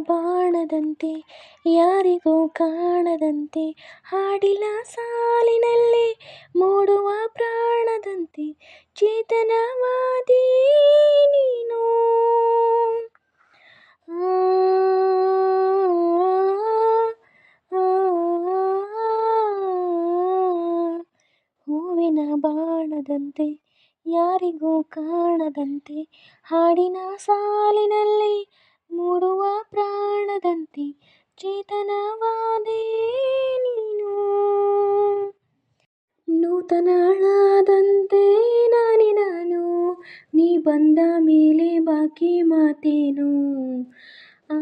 ಬಾಣದಂತೆ ಯಾರಿಗೂ ಕಾಣದಂತೆ ಹಾಡಿನ ಸಾಲಿನಲ್ಲಿ ಮೂಡುವ ಪ್ರಾಣದಂತೆ ಚೇತನವಾದಿ ನೀನು ಹೂವಿನ ಬಾಣದಂತೆ ಯಾರಿಗೂ ಕಾಣದಂತೆ ಹಾಡಿನ ಸಾಲಿನಲ್ಲಿ ಮೂಡುವ ಪ್ರಾಣದಂತೆ ಚೇತನವಾದೆ ನೀನು. ನೂತನಳಾದಂತೆ ನಾನೇ ನಾನು ನೀ ಬಂದ ಮೇಲೆ ಬಾಕಿ ಮಾತೇನು? ಆ